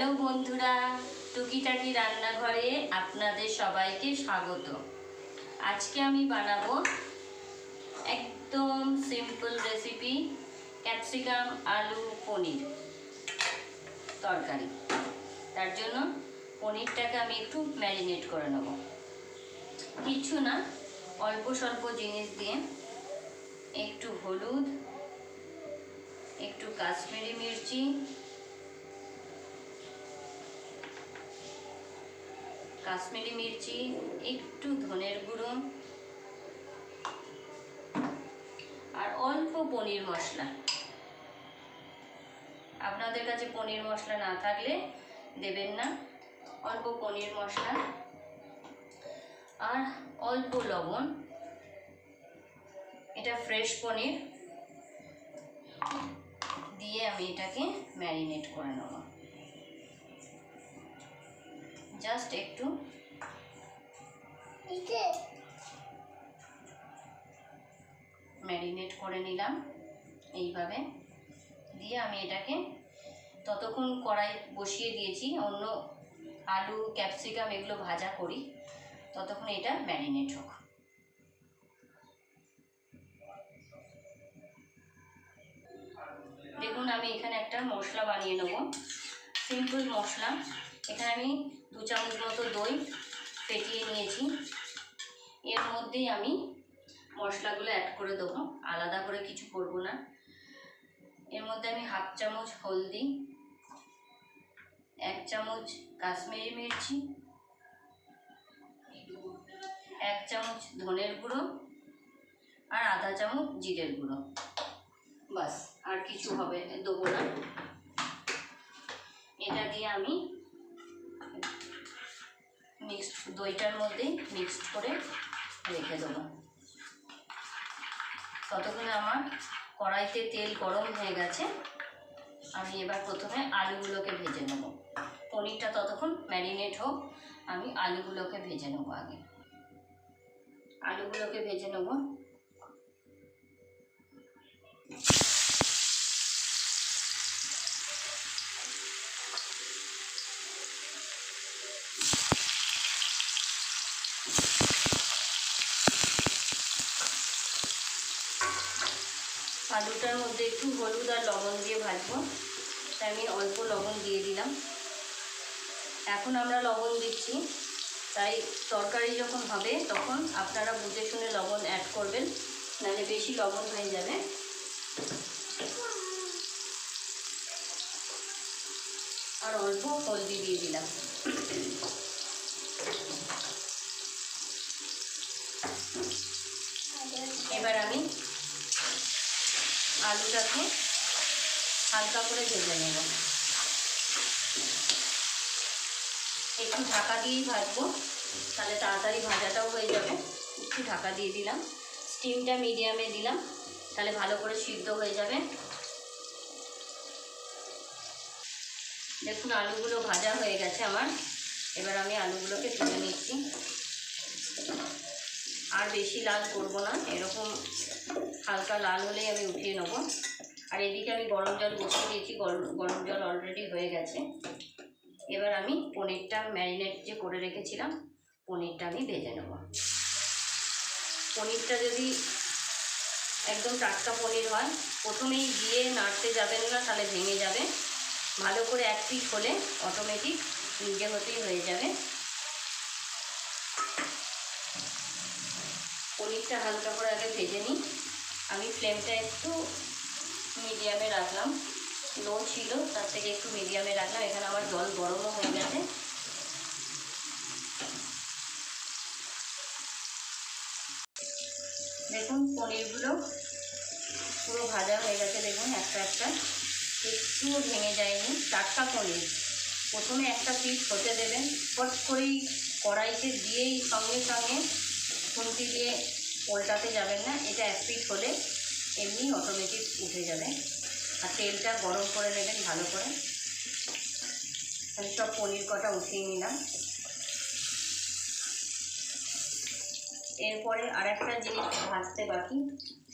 Hello বন্ধুরা, টুকিটাকি রান্নাঘরে আপনাদের সবাইকে স্বাগত। আজকে আমি বানাবো একদম সিম্পল রেসিপি ক্যাপসিকাম আলু, পনির তরকারি। তার জন্য পনিরটাকে আমি একটু ম্যারিনেট করে নেব। কিছু না, অল্প স্বল্প জিনিস দিয়ে একটু হলুদ, একটু কাশ্মীরি মির্চি কাশ্মীরি মির্চি, একটু ধনের গুঁড়ো আর অল্প পনির মশলা। আপনাদের কাছে পনির মশলা না থাকলে দেবেন না। অল্প পনির মশলা আর অল্প লবণ। এটা ফ্রেশ পনির। দিয়ে আমি এটাকে ম্যারিনেট করে নেব। জাস্ট একটু ম্যারিনেট করে নিলাম এইভাবে। দিয়ে আমি এটাকে ততক্ষণ কড়াই বসিয়ে দিয়েছি। অন্য আলু ক্যাপসিকাম এগুলো ভাজা করি। ততক্ষণ এটা ম্যারিনেট হোক। দেখুন আমি এখানে একটা মশলা বানিয়ে নেব। সিম্পল মশলা। এখানে আমি দু চামচ মতো দই ফেটিয়ে নিয়েছি। এর মধ্যেই আমি মশলাগুলো অ্যাড করে দেবো। আলাদা করে কিছু করব না। এর মধ্যে আমি হাফ চামচ হলদি, এক চামচ কাশ্মীরি মির্চি, এক চামচ ধনের গুঁড়ো আর আধা চামচ জিরের গুঁড়ো। বাস, আর কিছু হবে, দেবো না। এটা দিয়ে আমি মিক্সড, দইটার মধ্যেই মিক্সড করে রেখে দেবো। ততক্ষণে আমার কড়াইতে তেল গরম হয়ে গেছে। আমি এবার প্রথমে আলুগুলোকে ভেজে নেব। পনিরটা ততক্ষণ ম্যারিনেট হোক, আমি আলুগুলোকে ভেজে নেব আগে। আলুগুলোকে ভেজে নেব। আলুটার মধ্যে একটু হলুদ আর লবণ দিয়ে ভাজবো। তাই আমি অল্প লবণ দিয়ে দিলাম। এখন আমরা লবণ দিচ্ছি। তাই তরকারি যখন হবে, তখন আপনারা বুঝে শুনে লবণ অ্যাড করবেন। নাহলে বেশি লবণ হয়ে যাবে। আর অল্প হলদি দিয়ে দিলাম এবার আমি আলুটাকে হালকা করে ভেজে নেব। একটু ঢাকা দিয়েই ভাজবো, তাহলে তাড়াতাড়ি ভাজাটাও হয়ে যাবে। একটু ঢাকা দিয়ে দিলাম। স্টিমটা মিডিয়ামে দিলাম, তাহলে ভালো করে সিদ্ধ হয়ে যাবে। দেখুন, আলুগুলো ভাজা হয়ে গেছে আমার। এবার আমি আলুগুলোকে তুলে নিচ্ছি। আর বেশি লাল করব না, এরকম হালকা লাল হলেই আমি উঠিয়ে নেব। আর এদিকে আমি গরম জল বসিয়ে দিয়েছি, গরম গরম জল অলরেডি হয়ে গেছে। এবার আমি পনিরটা ম্যারিনেট যে করে রেখেছিলাম, পনিরটা আমি ভেজে নেব। পনিরটা যদি একদম টাটকা পনির হয়, প্রথমেই দিয়ে নাড়তে যাবেন না, তাহলে ভেঙে যাবে। ভালো করে এক পিস হলে অটোমেটিক নিজে হতেই হয়ে যাবে। পনিরটা হালকা করে আগে ভেজে নিই। আমি ফ্লেমটা একটু মিডিয়ামে রাখলাম। লো ছিল, তার থেকে একটু মিডিয়ামে রাখলাম। এখানে আমার জল গরমও হয়ে গেছে। দেখুন, পনিরগুলো পুরো ভাজা হয়ে গেছে। দেখুন, একটা একটা। একটুও ভেঙে যায়নি। টাটকা পনির। প্রথমে একটা পিস হতে দেবেন। পট করেই কড়াইতে দিয়েই সঙ্গে সঙ্গে খুন্তি দিয়ে পোলটাতে যাবেন না, এটা এক পিস হলে এমনি অটোমেটিক উঠে যাবে। আর তেলটা গরম করে নেবেন ভালো করে। আমি সব পনির কটা উঠিয়ে নিলাম। এরপরে আর একটা জিনিস ভাজতে বাকি,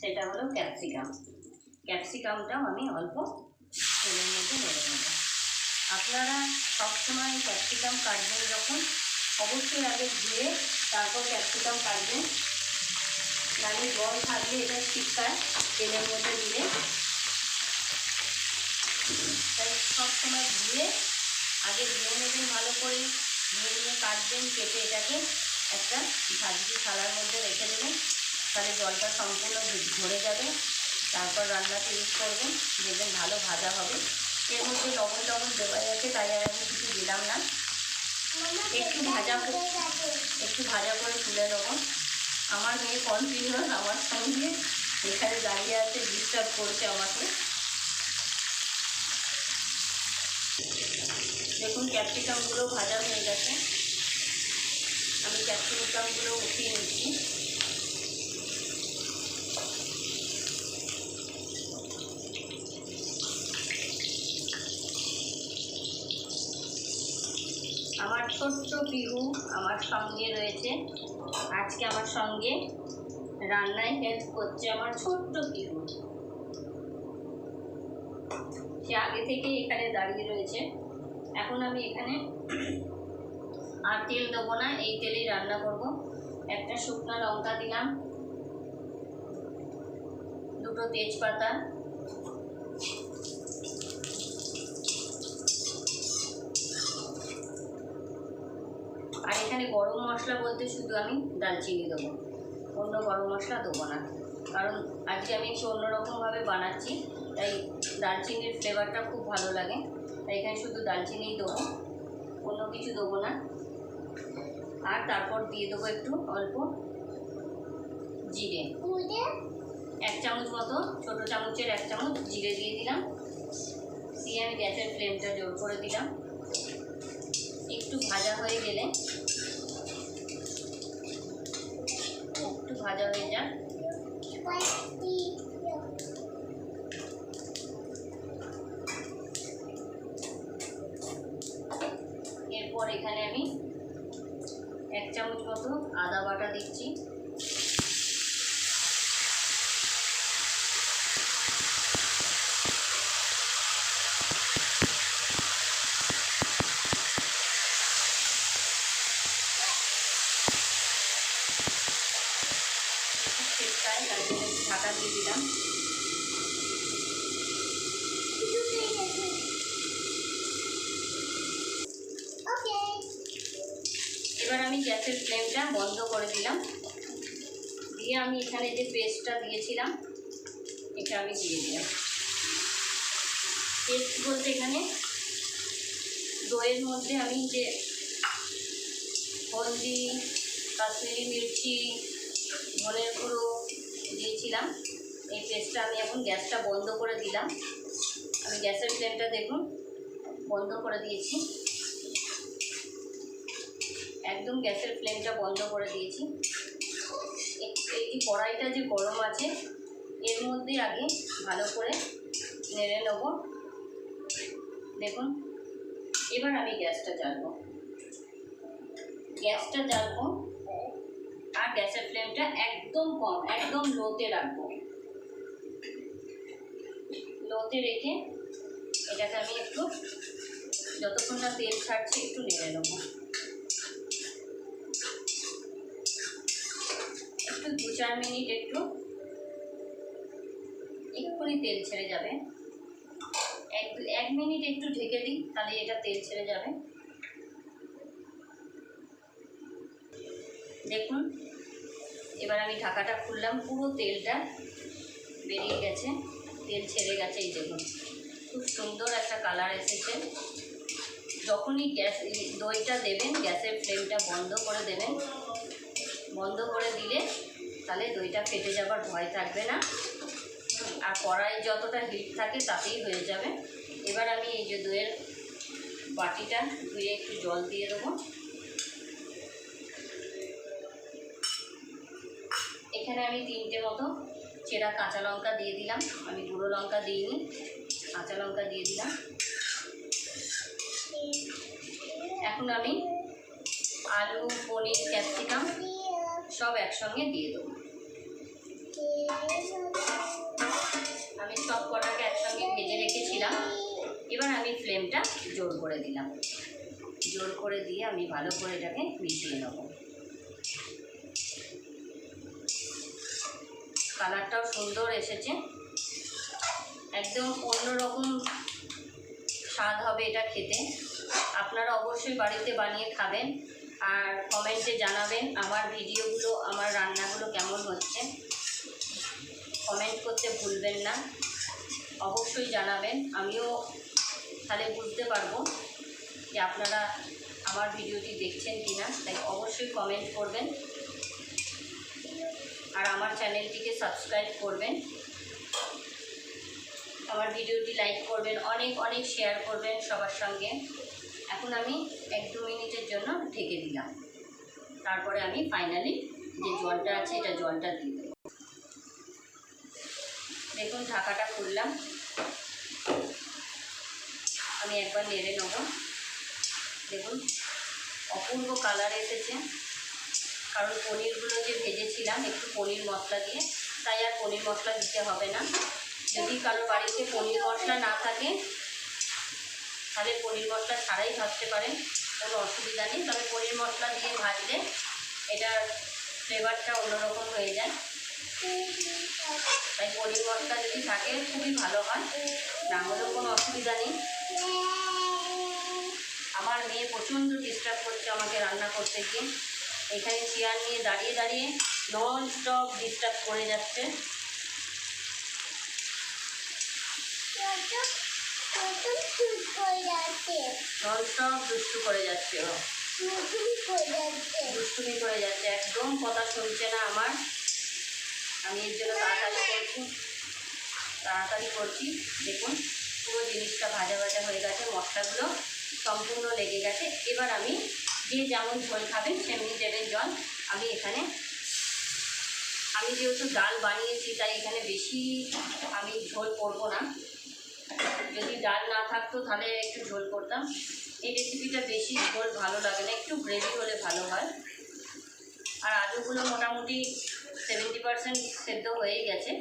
সেটা হলো ক্যাপসিকাম। ক্যাপসিকামটাও আমি অল্প তেলের মধ্যে নেড়ে নেব। আপনারা সবসময় ক্যাপসিকাম কাটবেন যখন। অবশ্যই আগে ধুয়ে তারপর ক্যাপসিকাম কাটবেন। নাহলে জল থাকলে এটা ছিটকায় তেলের মধ্যে দিলে। তাই সবসময় ধুয়ে আগে ধুয়ে নেবেন ভালো করে ধুয়ে নিয়ে কাটবেন কেটে এটাকে একটা ভাজি থালার মধ্যে রেখে দেবেন। তাহলে জলটা সম্পূর্ণ ধ- ঝরে যাবে। তারপর রান্নাতে ইউজ করবেন দেখবেন ভালো ভাজা হবে। এর মধ্যে লবণ টবণ দেওয়া আছে তাই আর আমি কিছু দিলাম না। একটু ভাজা করে- একটু ভাজা করে তুলে নেব। আমার মেয়ে কন্টিনিউয়াস আমার সঙ্গে এখানে দাঁড়িয়ে আছে ডিস্টার্ব করছে আমাকে। দেখুন ক্যাপসিকামগুলো ভাজা হয়ে গেছে। আমি ক্যাপসিকামগুলো উঠিয়ে নিচ্ছি। আমার ছোট্ট পিহু আমার সঙ্গে রয়েছে। আজকে আমার সঙ্গে রান্নায় হেল্প করছে আমার ছোট্ট পিহু। সে আগে থেকে এখানে দাঁড়িয়ে রয়েছে। এখন আমি এখানে আর তেল দেবো না, এই তেলেই রান্না করব। একটা শুকনো লঙ্কা দিলাম, দুটো তেজপাতা আর এখানে গরম মশলা বলতে শুধু আমি দালচিনি দেবো। অন্য গরম মশলা দেবো না। কারণ আজকে আমি একটু অন্যরকমভাবে বানাচ্ছি তাই দালচিনির ফ্লেভারটা খুব ভালো লাগে। তাই এখানে শুধু দালচিনিই দেবো অন্য কিছু দেবো না। আর তারপর দিয়ে দেবো একটু অল্প জিরে। এক চামচ মতো ছোটো চামচের এক চামচ জিরে দিয়ে দিলাম। দিয়ে আমি গ্যাসের ফ্লেমটা জোর করে দিলাম। একটু ভাজা হয়ে গেলে ভাজা হয়ে যাক এরপর এখানে আমি এক চামচ মতো আদা বাটা দিচ্ছি চেষ্টায় তার জন্য একটু ঢাকা দিয়ে দিলাম এবার আমি গ্যাসের ফ্লেমটা বন্ধ করে দিলাম। দিয়ে আমি এখানে যে পেস্টটা দিয়েছিলাম, এটা আমি দিয়ে দিলাম। পেস্ট বলতে এখানে দইয়ের মধ্যে আমি যে হলদি, কাশ্মীরি মির্চি, ধনের গুঁড়ো দিয়েছিলাম। এই পেস্টটা আমি এখন গ্যাসটা বন্ধ করে দিলাম। আমি গ্যাসের ফ্লেমটা দেখুন, বন্ধ করে দিয়েছি। একদম গ্যাসের ফ্লেমটা বন্ধ করে দিয়েছি। এই- কড়াইটা যে গরম আছে, এর মধ্যে আগে ভালো করে নেড়ে নেব। দেখুন, এবার আমি গ্যাসটা জ্বালবো। গ্যাসটা জ্বালবো আর গ্যাসের ফ্লেমটা একদম কম, একদম লোতে রাখব। লোতে রেখে এটাকে আমি একটু যতক্ষণ না তেল ছাড়ছে একটু নেড়ে নেব। একটু দু চার মিনিট একটু এক্ষুনি তেল ছেড়ে যাবে। এক এক মিনিট একটু ঢেকে দিই, তাহলে এটা তেল ছেড়ে যাবে। দেখুন, এবার আমি ঢাকাটা খুললাম, পুরো তেলটা বেরিয়ে গেছে। তেল ছেড়ে গেছে, এই দেখুন। খুব সুন্দর একটা কালার এসেছে। যখনই গ্যাস দইটা দেবেন, গ্যাসের ফ্লেমটা বন্ধ করে দেবেন। বন্ধ করে দিলে তাহলে দইটা ফেটে যাবার ভয় থাকবে না। আর কড়াই যতটা হিট থাকে তাতেই হয়ে যাবে। এবার আমি এই যে দইয়ের বাটিটা ধুয়ে একটু জল দিয়ে দেবো। এখানে আমি তিনটে মতো চেরা কাঁচা লঙ্কা দিয়ে দিলাম। আমি গুঁড়ো লঙ্কা দিইনি, কাঁচা লঙ্কা দিয়ে দিলাম। এখন আমি আলু, পনির, ক্যাপসিকাম সব একসঙ্গে দিয়ে দেবো। আমি সব কটাকে একসঙ্গে ভেজে রেখেছিলাম। এবার আমি ফ্লেমটা জোর করে দিলাম। জোর করে দিয়ে আমি ভালো করে এটাকে মিশিয়ে নেব। কালারটাও সুন্দর এসেছে। একদম অন্যরকম স্বাদ হবে এটা খেতে। আপনারা অবশ্যই বাড়িতে বানিয়ে খাবেন আর কমেন্টে জানাবেন আমার ভিডিওগুলো, আমার রান্নাগুলো কেমন হচ্ছে। কমেন্ট করতে ভুলবেন না। অবশ্যই জানাবেন। আমিও তাহলে বুঝতে পারব যে আপনারা আমার ভিডিওটি দেখছেন কি না তাই অবশ্যই কমেন্ট করবেন। আর আমার চ্যানেলটিকে সাবস্ক্রাইব করবেন। আমার ভিডিওটি লাইক করবেন, অনেক অনেক শেয়ার করবেন সবার সঙ্গে। এখন আমি এক দু মিনিটের জন্য ঢেকে দিলাম। তারপরে আমি ফাইনালি যে জলটা আছে, এটা জলটা দিয়ে দেখুন, ঢাকাটা খুললাম। আমি একবার নেড়ে নেব। দেখুন, অপূর্ব কালার এসেছে। কারণ পনিরগুলো যে ভেজেছিলাম, একটু পনির মশলা দিয়ে। তাই আর পনির মশলা দিতে হবে না। যদি কারও বাড়িতে পনির মশলা না থাকে, তাহলে পনির মশলা ছাড়াই ভাজতে পারেন। কোনো অসুবিধা নেই। তবে পনির মশলা দিয়ে ভাজলে এটার ফ্লেভারটা অন্যরকম হয়ে যায়। তাই পনির মশলা যদি থাকে, খুবই ভালো হয়। না হলেও কোনো অসুবিধা নেই। আমার মেয়ে প্রচণ্ড ডিস্টার্ব করছে আমাকে রান্না করতে গিয়ে। এখানে চেয়ার নিয়ে দাঁড়িয়ে দাঁড়িয়ে নন স্টপ ডিস্টার্ব করে যাচ্ছে। নন স্টপ দুষ্টু করে যাচ্ছে ও। দুষ্টুমি করে যাচ্ছে একদম কথা শুনছে না আমার। আমি এর জন্য তাড়াতাড়ি করছি। তাড়াতাড়ি করছি। দেখুন পুরো জিনিসটা ভাজা ভাজা হয়ে গেছে মশলাগুলো সম্পূর্ণ লেগে গেছে। এবার আমি যে যেমন ঝোল খাবেন সেমনি দেবেন জল। আমি এখানে, আমি যেহেতু ডাল বানিয়েছি, তাই এখানে বেশি আমি ঝোল করব না। যদি ডাল না থাকতো, তাহলে একটু ঝোল করতাম। এই রেসিপিটা বেশি ঝোল ভালো লাগে না, একটু গ্রেভি হলে ভালো হয়। আর আলুগুলো মোটামুটি সেভেন্টি পারসেন্ট সেদ্ধ হয়েই গেছে।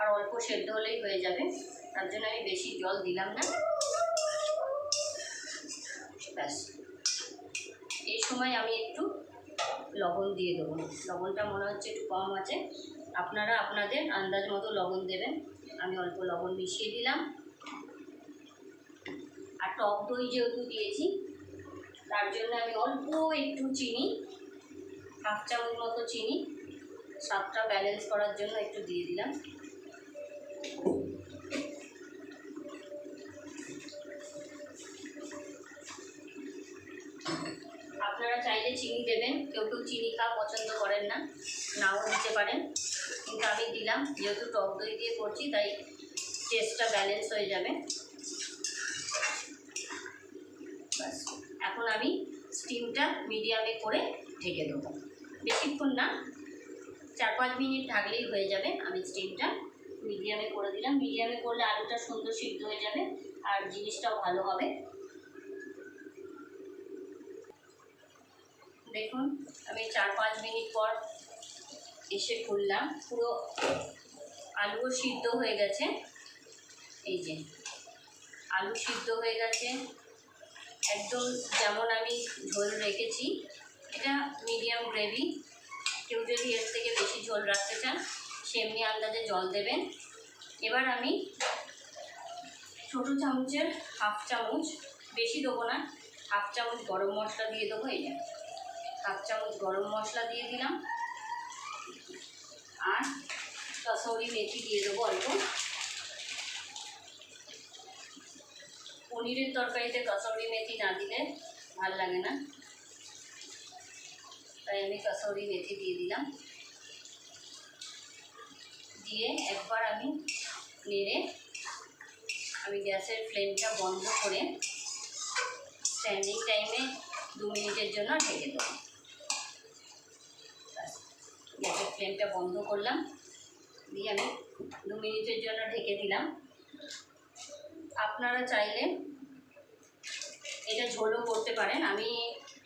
আর অল্প সেদ্ধ হলেই হয়ে যাবে। তার জন্য আমি বেশি জল দিলাম না। সময় আমি একটু লবণ দিয়ে দেবো। লবণটা মনে হচ্ছে একটু কম আছে। আপনারা আপনাদের আন্দাজ মতো লবণ দেবেন। আমি অল্প লবণ মিশিয়ে দিলাম। আর টক দই যেহেতু দিয়েছি, তার জন্য আমি অল্প একটু চিনি, হাফ চামচ মতো চিনি। স্বাদটা ব্যালেন্স করার জন্য একটু দিয়ে দিলাম আপনারা চাইলে চিনি দেবেন। কেউ কেউ চিনি খাওয়া পছন্দ করেন না, নাও দিতে পারেন। কিন্তু আমি দিলাম, যেহেতু টক দই দিয়ে করছি, তাই টেস্টটা ব্যালেন্স হয়ে যাবে। এখন আমি স্টিমটা মিডিয়ামে করে ঢেকে দেবো। বেশিক্ষণ না, চার পাঁচ মিনিট ঢাকলেই হয়ে যাবে। আমি স্টিমটা মিডিয়ামে করে দিলাম। মিডিয়ামে করলে আলুটা সুন্দর সিদ্ধ হয়ে যাবে, আর জিনিসটাও ভালো হবে। দেখুন, আমি চার পাঁচ মিনিট পর এসে খুললাম। পুরো আলুও সিদ্ধ হয়ে গেছে। এই যে, আলু সিদ্ধ হয়ে গেছে। একদম যেমন আমি ঝোল রেখেছি, এটা মিডিয়াম গ্রেভি। কেউ যদি এর থেকে বেশি ঝোল রাখতে চান, সেমনি আন্দাজে জল দেবেন। এবার আমি ছোটো চামচের হাফ চামচ, বেশি দেবো না, হাফ চামচ গরম মশলা দিয়ে দেবো এই হাফ চামচ গরম মশলা দিয়ে দিলাম। আর কসৌরি মেথি দিয়ে দেবো অল্প। পনিরের তরকারিতে কসৌরি মেথি না দিলে ভালো লাগে না। তাই আমি কসৌরি মেথি দিয়ে দিলাম। দিয়ে একবার আমি নেড়ে আমি গ্যাসের ফ্লেমটা বন্ধ করে স্ট্যান্ডিং টাইমে দু মিনিটের জন্য ঢেকে দেবো। গ্যাসের ফ্লেমটা বন্ধ করলাম। দিয়ে আমি দু মিনিটের জন্য ঢেকে দিলাম। আপনারা চাইলে এটা ঝোলও করতে পারেন। আমি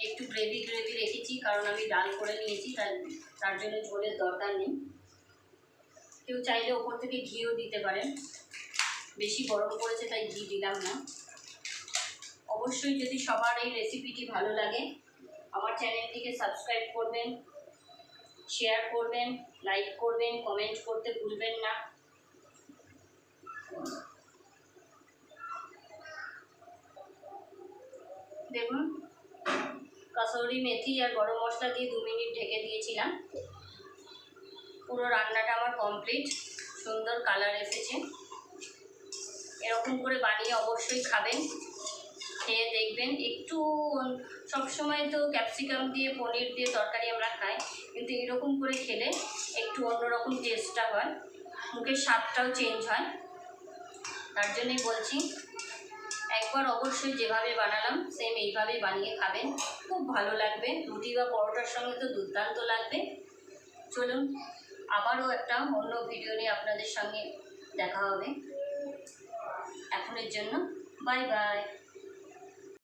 একটু গ্রেভি গ্রেভি রেখেছি, কারণ আমি ডাল করে নিয়েছি তার তার জন্য ঝোলের দরকার নেই। কেউ চাইলে ওপর থেকে ঘিও দিতে পারেন। বেশি গরম পড়েছে, তাই ঘি দিলাম না। অবশ্যই যদি সবার এই রেসিপিটি ভালো লাগে, আমার চ্যানেলটিকে সাবস্ক্রাইব করবেন। শেয়ার করবেন লাইক করবেন কমেন্ট করতে ভুলবেন না। দেখুন, কাসৌরি মেথি আর গরম মশলা দিয়ে দু মিনিট ঢেকে দিয়েছিলাম। পুরো রান্নাটা আমার কমপ্লিট সুন্দর কালার এসেছে। এরকম করে বানিয়ে অবশ্যই খাবেন, খেয়ে দেখবেন। একটু সবসময় তো ক্যাপসিকাম দিয়ে, পনির দিয়ে তরকারি আমরা খাই, কিন্তু এরকম করে খেলে একটু অন্যরকম টেস্টটা হয়, মুখের স্বাদটাও চেঞ্জ হয়। তার জন্যই বলছি, একবার অবশ্যই যেভাবে বানালাম সেম এইভাবেই বানিয়ে খাবেন, খুব ভালো লাগবে। রুটি বা পরোটার সঙ্গে তো দুর্দান্ত লাগবে। চলুন, আবারও একটা অন্য ভিডিও নিয়ে আপনাদের সঙ্গে দেখা হবে। এখনের জন্য বাই বাই